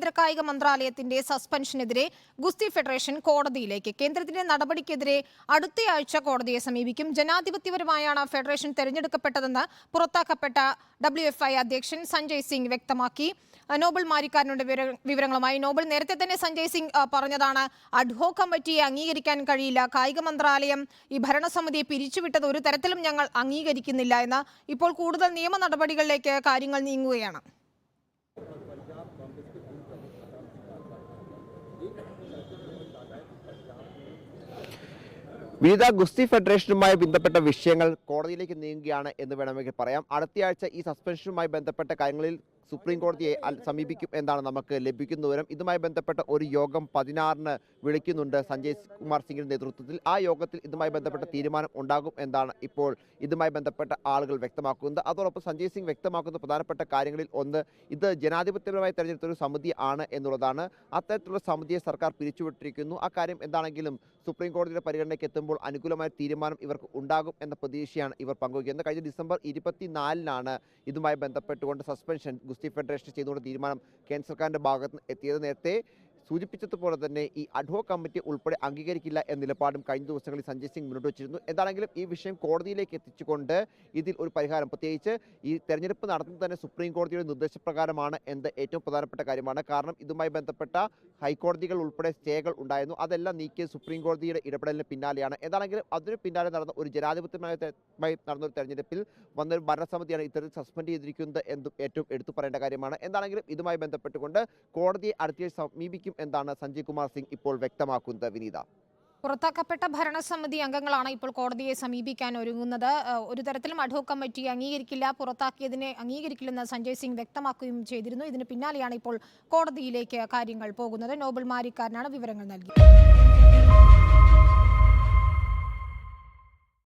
കേന്ദ്ര കായിക മന്ത്രാലയത്തിന്റെ സസ്പെൻഷനെതിരെ ഗുസ്തി ഫെഡറേഷൻ കോടതിയിലേക്ക് കേന്ദ്രത്തിന്റെ നടപടിക്കെതിരെ അടുത്തയാഴ്ച കോടതിയെ സമീപിക്കും. ജനാധിപത്യപരമായാണ് ഫെഡറേഷൻ തെരഞ്ഞെടുക്കപ്പെട്ടതെന്ന് പുറത്താക്കപ്പെട്ട ഡബ്ല്യു എഫ് ഐ അധ്യക്ഷൻ സഞ്ജയ് സിംഗ് വ്യക്തമാക്കി. നോബൽ മാരിക്കാരനുടെ വിവരങ്ങളുമായി. നോബൽ നേരത്തെ തന്നെ സഞ്ജയ് സിംഗ് പറഞ്ഞതാണ് അഡ്ഹോ കമ്മിറ്റിയെ അംഗീകരിക്കാൻ കഴിയില്ല. കായിക മന്ത്രാലയം ഈ ഭരണസമിതിയെ പിരിച്ചുവിട്ടത് ഒരു തരത്തിലും ഞങ്ങൾ അംഗീകരിക്കുന്നില്ല എന്ന് ഇപ്പോൾ കൂടുതൽ നിയമ നടപടികളിലേക്ക് കാര്യങ്ങൾ നീങ്ങുകയാണ്. വിവിധ ഗുസ്തി ഫെഡറേഷനുമായി ബന്ധപ്പെട്ട വിഷയങ്ങൾ കോടതിയിലേക്ക് നീങ്ങുകയാണ് എന്ന് വേണമെങ്കിൽ പറയാം. അടുത്തയാഴ്ച ഈ സസ്പെൻഷനുമായി ബന്ധപ്പെട്ട കാര്യങ്ങളിൽ സുപ്രീം കോടതിയെ സമീപിക്കും എന്നാണ് നമുക്ക് ലഭിക്കുന്ന വിവരം. ഇതുമായി ബന്ധപ്പെട്ട ഒരു യോഗം പതിനാറിന് വിളിക്കുന്നുണ്ട് സഞ്ജയ് കുമാർ സിംഗിന്റെ നേതൃത്വത്തിൽ. ആ യോഗത്തിൽ ഇതുമായി ബന്ധപ്പെട്ട തീരുമാനം ഉണ്ടാകും എന്നാണ് ഇപ്പോൾ ഇതുമായി ബന്ധപ്പെട്ട ആളുകൾ വ്യക്തമാക്കുന്നത്. അതോടൊപ്പം സഞ്ജയ് സിംഗ് വ്യക്തമാക്കുന്ന പ്രധാനപ്പെട്ട കാര്യങ്ങളിൽ ഒന്ന് ഇത് ജനാധിപത്യപരമായി തെരഞ്ഞെടുത്ത ഒരു സമിതി ആണ് എന്നുള്ളതാണ്. അത്തരത്തിലുള്ള സമിതിയെ സർക്കാർ പിരിച്ചുവിട്ടിരിക്കുന്നു. ആ കാര്യം എന്താണെങ്കിലും സുപ്രീം കോടതിയുടെ പരിഗണനയ്ക്ക് എത്തുമ്പോൾ അനുകൂലമായ തീരുമാനം ഇവർക്ക് ഉണ്ടാകും എന്ന പ്രതീക്ഷയാണ് ഇവർ പങ്കുവയ്ക്കുന്നത്. കഴിഞ്ഞ ഡിസംബർ ഇരുപത്തിനാലിനാണ് ഇതുമായി ബന്ധപ്പെട്ടുകൊണ്ട് സസ്പെൻഷൻ ഗുസ്തി ഫെഡറേഷൻ ചെയ്തുകൊണ്ട് തീരുമാനം കേന്ദ്ര സർക്കാരിന്റെ ഭാഗത്ത് എത്തിയത് നേരത്തെ സൂചിപ്പിച്ചതുപോലെ തന്നെ ഈ അഡ്ഹോ കമ്മിറ്റി ഉൾപ്പെടെ അംഗീകരിക്കില്ല എന്ന നിലപാടും കഴിഞ്ഞ ദിവസങ്ങളിൽ സഞ്ജയ് സിംഗ് മുന്നോട്ട് വെച്ചിരുന്നു എന്താണെങ്കിലും ഈ വിഷയം കോടതിയിലേക്ക് എത്തിച്ചുകൊണ്ട് ഇതിൽ ഒരു പരിഹാരം. പ്രത്യേകിച്ച് ഈ തെരഞ്ഞെടുപ്പ് നടത്തുന്നത് തന്നെ സുപ്രീം കോടതിയുടെ നിർദ്ദേശപ്രകാരമാണ് എന്ന ഏറ്റവും പ്രധാനപ്പെട്ട കാര്യമാണ്. കാരണം ഇതുമായി ബന്ധപ്പെട്ട ഹൈക്കോടതികൾ ഉൾപ്പെടെ സ്റ്റേകൾ ഉണ്ടായിരുന്നു. അതെല്ലാം നീക്കിയ സുപ്രീം കോടതിയുടെ ഇടപെടലിന് പിന്നാലെയാണ്. എന്താണെങ്കിലും അതിന് പിന്നാലെ നടന്ന ഒരു ജനാധിപത്യമായ നടന്ന ഒരു തെരഞ്ഞെടുപ്പിൽ വന്നൊരു ഭരണസമിതിയാണ് ഇത്തരത്തിൽ സസ്പെൻഡ് ചെയ്തിരിക്കുന്നത് എന്നും ഏറ്റവും എടുത്തു പറയേണ്ട കാര്യമാണ്. എന്താണെങ്കിലും ഇതുമായി ബന്ധപ്പെട്ടുകൊണ്ട് കോടതിയെ അടുത്തയാഴ്ച സമീപിക്കും എന്നാണ് സഞ്ജയ് കുമാർ സിംഗ് ഇപ്പോൾ വ്യക്തമാക്കുന്നത് വിനീത? പുറത്താക്കപ്പെട്ട ഭരണസമിതി അംഗങ്ങളാണ് ഇപ്പോൾ കോടതിയെ സമീപിക്കാൻ ഒരുങ്ങുന്നത്. ഒരു തരത്തിലും അഡ്ഹോ കമ്മിറ്റി അംഗീകരിക്കില്ല പുറത്താക്കിയതിനെ അംഗീകരിക്കില്ലെന്ന് സഞ്ജയ് സിംഗ് വ്യക്തമാക്കുകയും ചെയ്തിരുന്നു. ഇതിന് പിന്നാലെയാണ് ഇപ്പോൾ കോടതിയിലേക്ക് കാര്യങ്ങൾ പോകുന്നത്. നോബൽ മാരിക്കാരനാണ് വിവരങ്ങൾ നൽകിയത്.